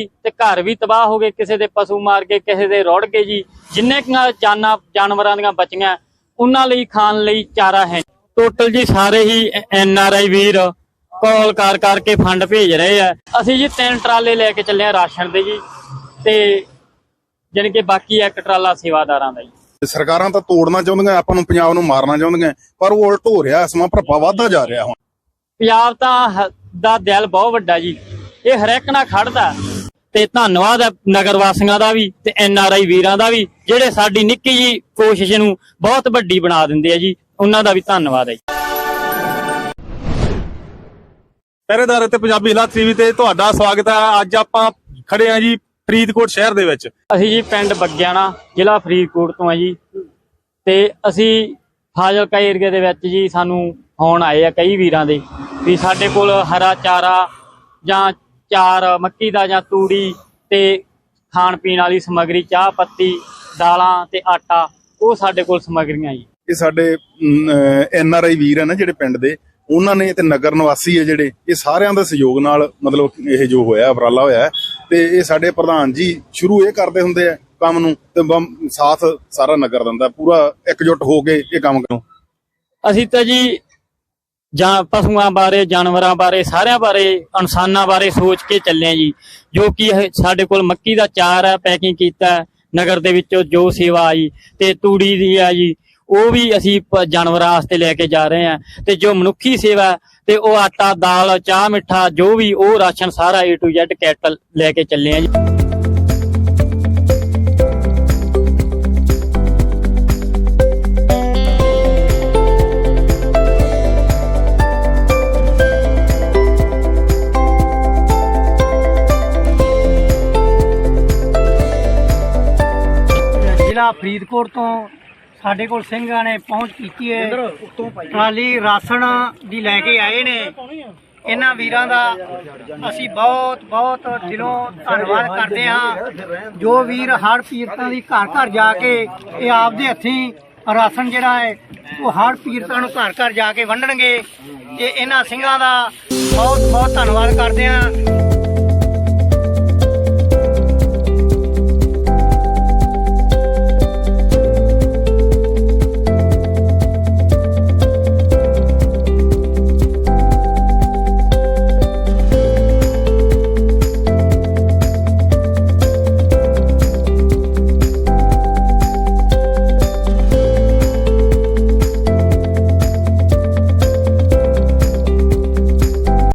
ਤੇ ਘਰ ਵੀ ਤਬਾਹ ਹੋ ਗਏ ਕਿਸੇ ਦੇ ਪਸ਼ੂ ਮਾਰ ਕੇ ਕਿਸੇ ਦੇ ਰੁੜ ਗਏ ਜੀ। ਜਿੰਨੇ ਕੁ ਜਾਨਾਂ ਜਾਨਵਰਾਂ ਦੀਆਂ ਬਚੀਆਂ ਉਹਨਾਂ ਲਈ ਖਾਣ ਲਈ ਚਾਰਾ ਹੈ। ਟੋਟਲ ਜੀ ਸਾਰੇ ਹੀ ਐਨ ਆਰ ਆਈ ਵੀਰ ਕਾਲ ਕਰ ਕਰਕੇ ਫੰਡ ਭੇਜ ਰਹੇ ਆ। ਅਸੀਂ ਜੀ ਤਿੰਨ ਟਰਾਲੇ ਲੈ ਕੇ ਚੱਲੇ ਆ ਰਾਸ਼ਨ ਦੇ ਜੀ ਤੇ ਜਾਣੀ ਕਿ ਬਾਕੀ ਇੱਕ ਟਰਾਲਾ ਸੇਵਾਦਾਰਾਂ ਦਾ ਜੀ। ਸਰਕਾਰਾਂ ਤਾਂ ਤੋੜਨਾ ਚਾਹੁੰਦੀਆਂ ਆਪਾਂ ਨੂੰ ਪੰਜਾਬ ਨੂੰ ਮਾਰਨਾ ਚਾਹੁੰਦੀਆਂ ਪਰ ਉਹ ਉਲਟ ਹੋ ਰਿਹਾ ਸਮਾਂ ਭਰਪਾ ਵੱਧਦਾ ਜਾ ਰਿਹਾ ਹੁਣ। ਪੰਜਾਬ ਤਾਂ ਦਾ ਦਿਲ ਬਹੁਤ ਵੱਡਾ ਜੀ। ਇਹ ਹਰ ਇੱਕ ਨਾਲ ਖੜਦਾ ਤੇ ਧੰਨਵਾਦ ਹੈ ਨਗਰ ਵਾਸੀਆਂ ਦਾ ਵੀ ਤੇ ਐਨ ਆਰ ਆਈ ਵੀਰਾਂ ਦਾ ਵੀ ਜਿਹੜੇ ਸਾਡੀ ਨਿੱਕੀ ਜੀ ਕੋਸ਼ਿਸ਼ ਨੂੰ ਬਹੁਤ ਵੱਡੀ ਬਣਾ ਦਿੰਦੇ ਆ ਜੀ ਉਹਨਾਂ ਦਾ ਵੀ ਧੰਨਵਾਦ ਹੈ ਪਹਿਰੇਦਾਰ ਤੇ ਪੰਜਾਬੀ ਹਾਲਾਤ ਟੀਵੀ ਤੇ ਤੁਹਾਡਾ ਸਵਾਗਤ ਹੈ। ਅੱਜ ਆਪਾਂ ਖੜੇ ਆ ਜੀ ਫਰੀਦਕੋਟ ਸ਼ਹਿਰ ਦੇ ਵਿੱਚ। ਅਸੀਂ ਜੀ ਪਿੰਡ ਬੱਗਿਆਣਾ ਜ਼ਿਲ੍ਹਾ ਫਰੀਦਕੋਟ ਤੋਂ ਆ ਜੀ। ਤੇ ਅਸੀਂ ਫਾਜ਼ਿਲਕਾ ਏਰੀਆ ਦੇ ਵਿੱਚ ਜੀ ਸਾਨੂੰ ਫੋਨ ਆਏ ਆ ਕਈ ਵੀਰਾਂ ਦੇ ਵੀ ਸਾਡੇ ਕੋਲ ਹਰਾ ਚਾਰਾ ਜਾਂ ਚਾਰ ਮੱਕੀ ਦਾ ਜਾਂ ਤੂੜੀ ਤੇ ਖਾਣ ਪੀਣ ਵਾਲੀ ਸਮੱਗਰੀ ਚਾਹ ਪੱਤੀ ਦਾਲਾਂ ਤੇ ਆਟਾ ਉਹ ਸਾਡੇ ਕੋਲ ਸਮੱਗਰੀਆਂ ਜੀ। ਇਹ ਸਾਡੇ ਐਨ ਆਰ ਆਈ ਵੀਰ ਆ ਨਾ ਜਿਹੜੇ ਪਿੰਡ ਦੇ ਉਹਨਾਂ ਨੇ ਤੇ ਨਗਰ ਨਿਵਾਸੀ ਆ ਜਿਹੜੇ ਇਹ ਸਾਰਿਆਂ ਦਾ ਸਹਿਯੋਗ ਨਾਲ ਮਤਲਬ ਇਹ ਜੋ ਹੋਇਆ ਉਪਰਾਲਾ ਹੋਇਆ ਤੇ ਇਹ ਸਾਡੇ ਪ੍ਰਧਾਨ ਜੀ ਸ਼ੁਰੂ ਇਹ ਕਰਦੇ ਹੁੰਦੇ ਆ ਕੰਮ ਨੂੰ ਤੇ ਸਾਥ ਸਾਰਾ ਨਗਰ ਦਿੰਦਾ ਪੂਰਾ ਇਕਜੁੱਟ ਹੋ ਕੇ ਇਹ ਕੰਮ ਕਰੋ। ਅਸੀਂ ਤਾਂ ਜੀ ਜਾਂ ਪਸ਼ੂਆਂ ਬਾਰੇ, ਜਾਨਵਰਾਂ ਬਾਰੇ, ਸਾਰਿਆਂ ਬਾਰੇ, ਇਨਸਾਨਾਂ ਬਾਰੇ ਸੋਚ ਕੇ ਚੱਲੇ ਜੀ। ਜੋ ਕਿ ਸਾਡੇ ਕੋਲ ਮੱਕੀ ਦਾ ਚਾਰ ਹੈ ਪੈਕਿੰਗ ਕੀਤਾ ਨਗਰ ਦੇ ਵਿੱਚੋਂ ਜੋ ਸੇਵਾ ਆਈ, ਤੇ ਤੂੜੀ ਦੀ ਆ ਜੀ। ਉਹ ਵੀ ਅਸੀਂ ਜਾਨਵਰਾਂ ਵਾਸਤੇ ਲੈ ਕੇ ਜਾ ਰਹੇ ਹਾਂ ਤੇ ਜੋ ਮਨੁੱਖੀ ਸੇਵਾ ਤੇ ਉਹ ਆਟਾ, ਦਾਲ, ਚਾਹ, ਮਿੱਠਾ, ਜੋ ਵੀ ਉਹ ਰਾਸ਼ਨ ਸਾਰਾ A to Z ਕੈਟਲ ਲੈ ਕੇ ਚੱਲੇ ਹਾਂ ਜੀ। ਜ਼ਿਲ੍ਹਾ ਫਰੀਦਕੋਟ ਤੋਂ ਸਾਡੇ ਕੋਲ ਸਿੰਘਾਂ ਨੇ ਪਹੁੰਚ ਕੀਤੀ ਹੈ ਟਰਾਲੀ ਰਾਸ਼ਨ ਦੀ ਲੈ ਕੇ ਆਏ ਨੇ। ਇਹਨਾਂ ਵੀਰਾਂ ਦਾ ਅਸੀਂ ਬਹੁਤ ਬਹੁਤ ਦਿਲੋਂ ਧੰਨਵਾਦ ਕਰਦੇ ਹਾਂ। ਜੋ ਵੀਰ ਹੜ ਪੀੜਤਾਂ ਦੀ ਘਰ ਘਰ ਜਾ ਕੇ ਇਹ ਆਪਦੇ ਹੱਥੀਂ ਰਾਸ਼ਨ ਜਿਹੜਾ ਹੈ ਉਹ ਹੜ ਪੀੜਤਾਂ ਨੂੰ ਘਰ ਘਰ ਜਾ ਕੇ ਵੰਡਣਗੇ। ਤੇ ਇਹਨਾਂ ਸਿੰਘਾਂ ਦਾ ਬਹੁਤ ਬਹੁਤ ਧੰਨਵਾਦ ਕਰਦੇ ਹਾਂ।